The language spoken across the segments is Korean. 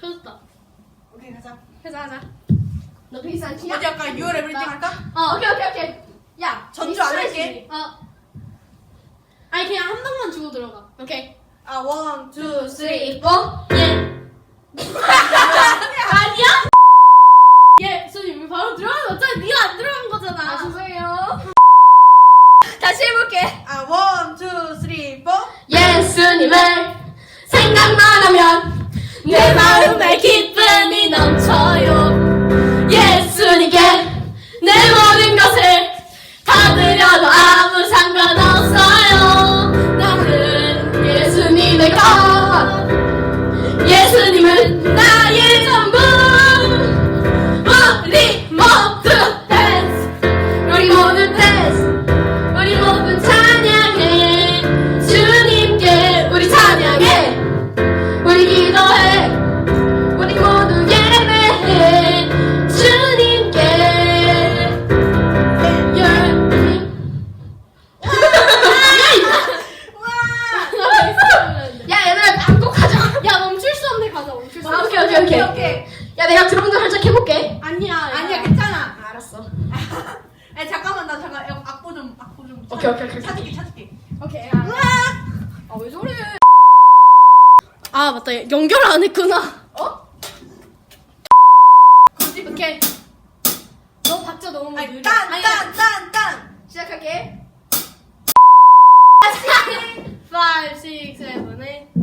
펴졌다. 오케이 가자. 회사 하자. 너 비싼 키야? 어디 아까 6월 에브리띵 할까? 어, 오케이, 오케이, 오케이. 야, 전주 안 할게. 어. 아니, 그냥 한 방만 주고 들어가. 오케이. 아, 원, 투, 쓰리, 포. ለማር መኪን 연결 안 했구나. 어? 오케이. 너 박자 너무 느려. 딴딴딴 딴 시작할게. 6, 7, 8.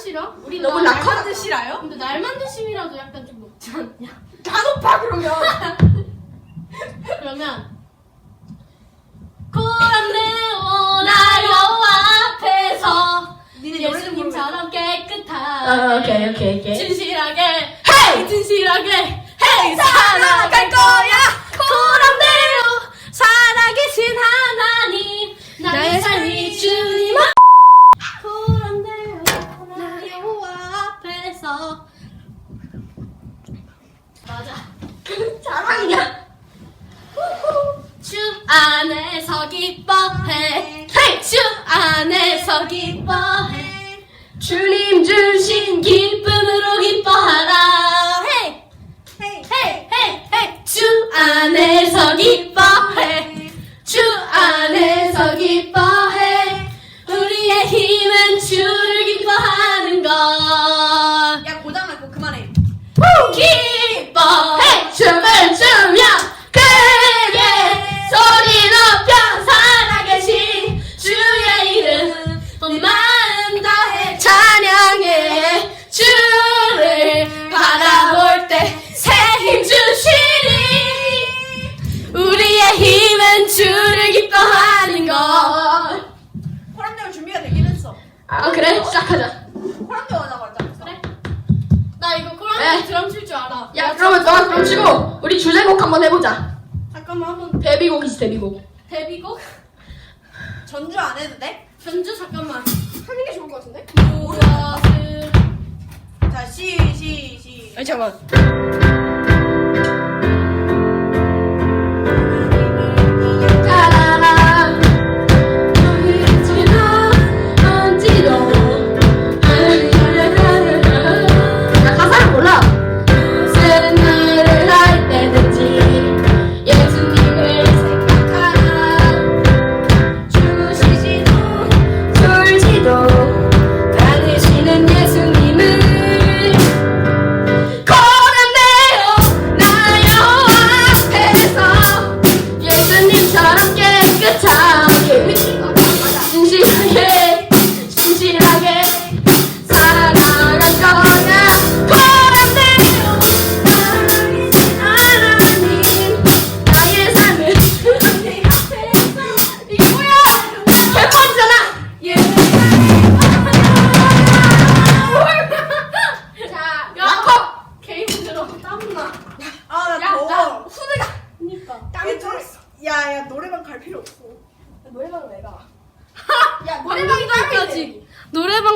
싫어? 우리 너무 낙하산 듯 싫어요? 근데 날만 드심이라도 약간 좀 높지 않냐? 다 높아 그러면. 그러면 구람내오 나요 앞에서 니네 예수님처럼 깨끗한 어, 오케이 오케이 오케이. 진실하게 헤이! 진실하게 헤이 살아갈 거야! 구람내오 살아계신 하나님 나의 삶이 주님 앞 맞아. 잘한다. 춤 안에서 기뻐해. 헤이! 춤 안에서 기뻐해. 주님 주신 기쁨. 시작하자. 코란데 맞아 맞아. 그래? 나 이거 코란데 네. 드럼 칠 줄 알아. 야 그러면 너랑 그럼 치고 우리 주제곡 한번 해보자. 잠깐만 한번 데뷔곡이지 데뷔곡. 데뷔곡? 전주 안 해도 돼? 전주 잠깐만. 하는 게 좋을 것 같은데? 뭐야? 자, 시, 시, 시. 아니 잠깐만.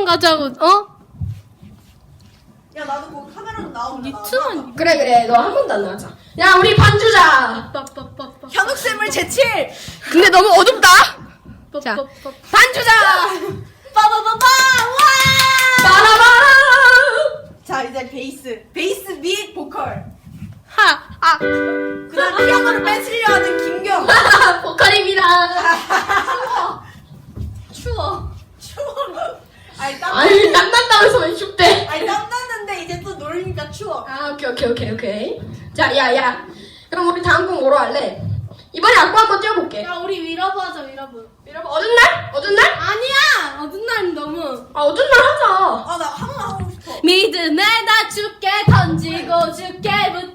가자고. 어? 야, 나도 그 카메라로 나오면 니트만. 그래 그래 너 한 번도 안 나왔잖아 야 우리 반주자 빠빠빠빠. 현욱쌤을 제칠! 근데 너무 어둡다! 자. 반주자! 빠바바바! 와! 빠라바라 자, 이제 베이스. 베이스 및 보컬. 하. 아. 그 다음 피아노를 뺏으려 하는 김경. 보컬입니다 추워. 추워. 아니, 땀, 아니 땀난다면서 왜 춥대 아니, 땀 났는데 이제 또 놀니까 추워. 아 오케이 오케이 오케이 오케이 자 야야 그럼 우리 다음 곡 뭐로 할래? 이번에 악보 한번 띄워볼게 야, 우리 위러브 하자, 위러브. 여러분 어떤 날? 어떤 날? 아니야! 어떤 날은 너무. 아 어떤 날 하자 아, 나 한 번 하고 싶어. 믿음에 다 죽게 던지고 죽게 붙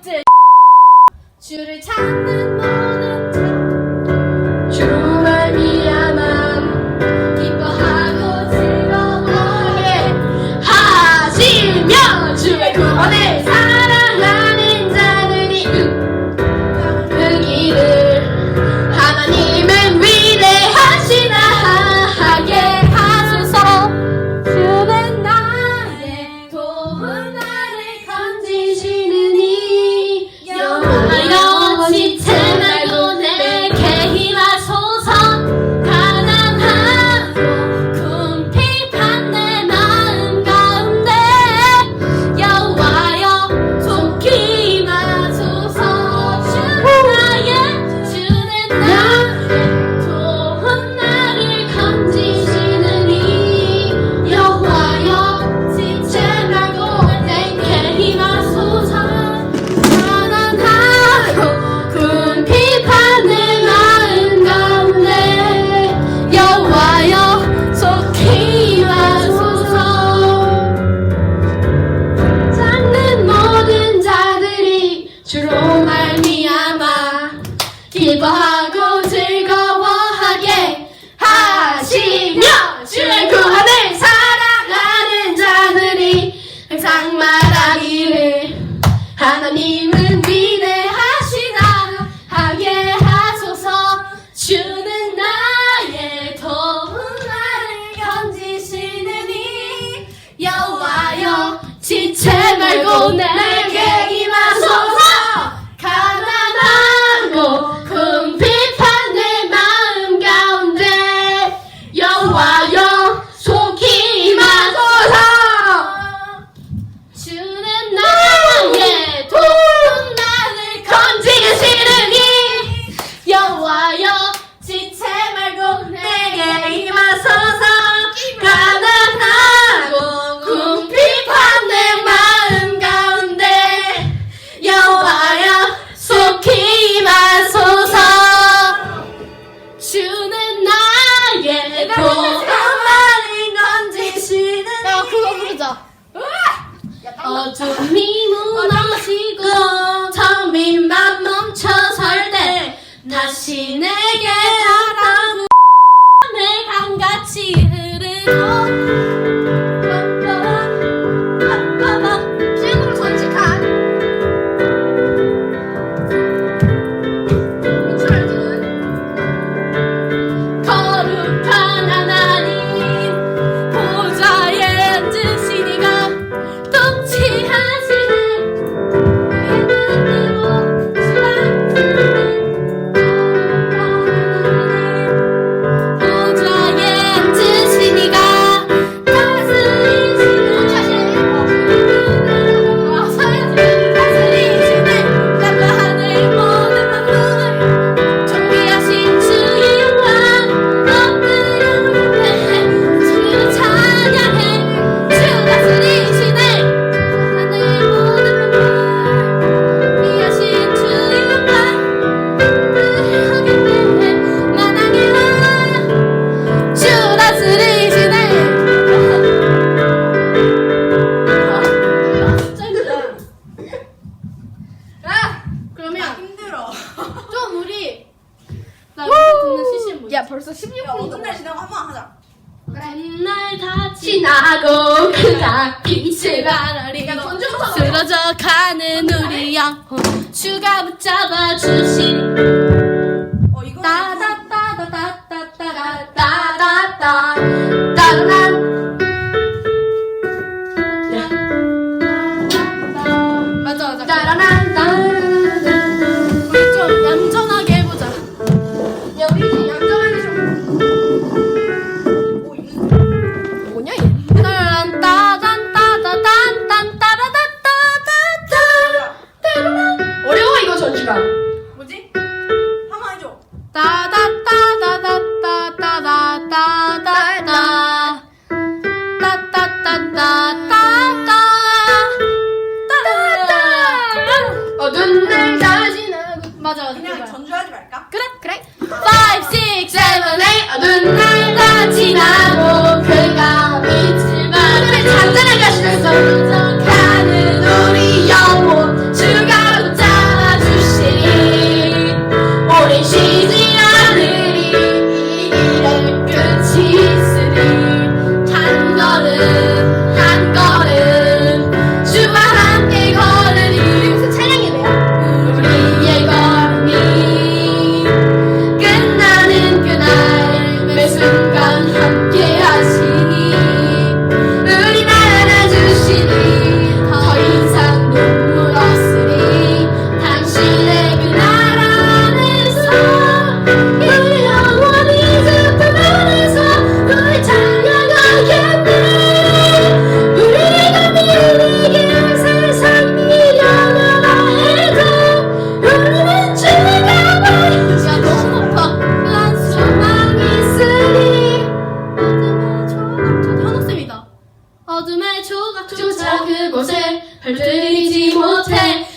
것을 발들이지 못해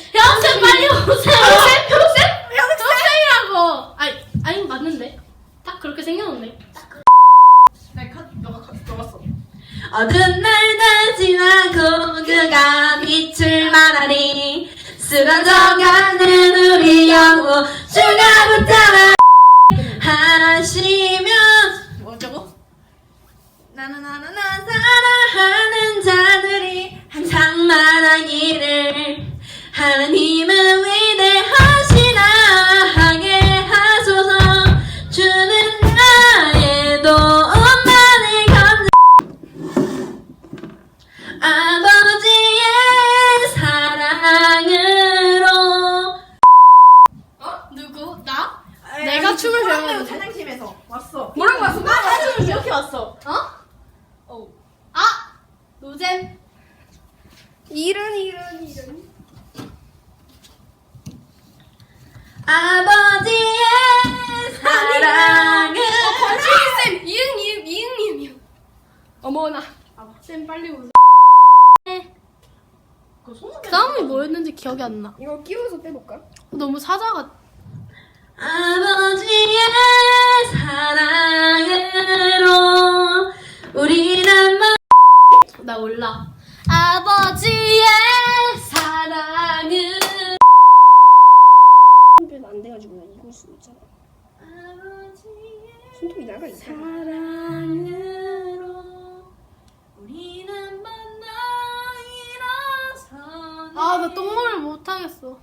기억이 안 나. 이거 끼워서 빼볼까? 너무 사자 같. 아버지의 사랑으로 우리는 마... 나 몰라. 아버지의 사랑은 손톱이 안 돼가지고 이걸 수 있잖아. 아버지의 손톱이 나가 있잖아. 사랑은 나 똥물을 못 하겠어.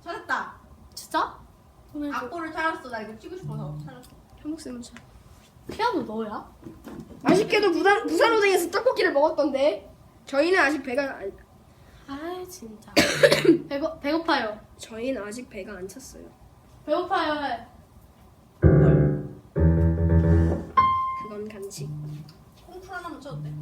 찾았다. 진짜? 보내줘. 악보를 찾았어. 나 이거 찍고 싶어서 찾았어. 현복쌤 잘. 피아노 너야? 아쉽게도 부산 부산호동에서 떡볶이를 먹었던데 저희는 아직 배가 안, 아 진짜. 배고 배고파요. 저희는 아직 배가 안 찼어요. 배고파요. 해. 그건 간식. 콩풀 하나만 쳐도 돼.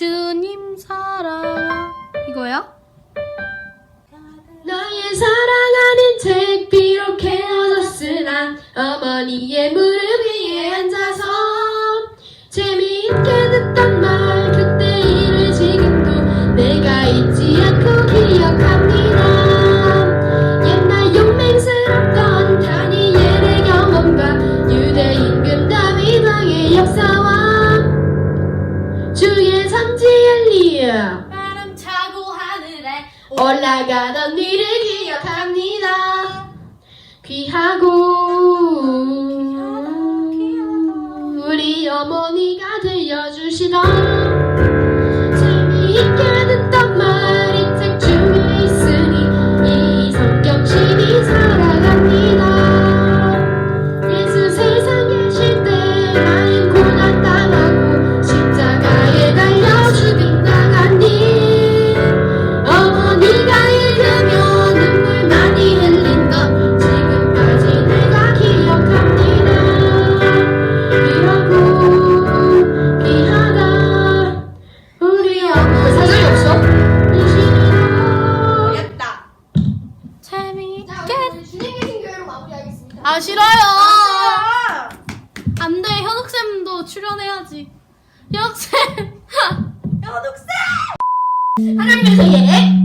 주님 사랑 이거요? 너의 사랑하는 책 비록 헤어졌으나 어머니의 무릎 위에 앉아서 올라가던 위를 기억합니다. 귀하고 우리 어머니가 들려주시던 하나님의 세계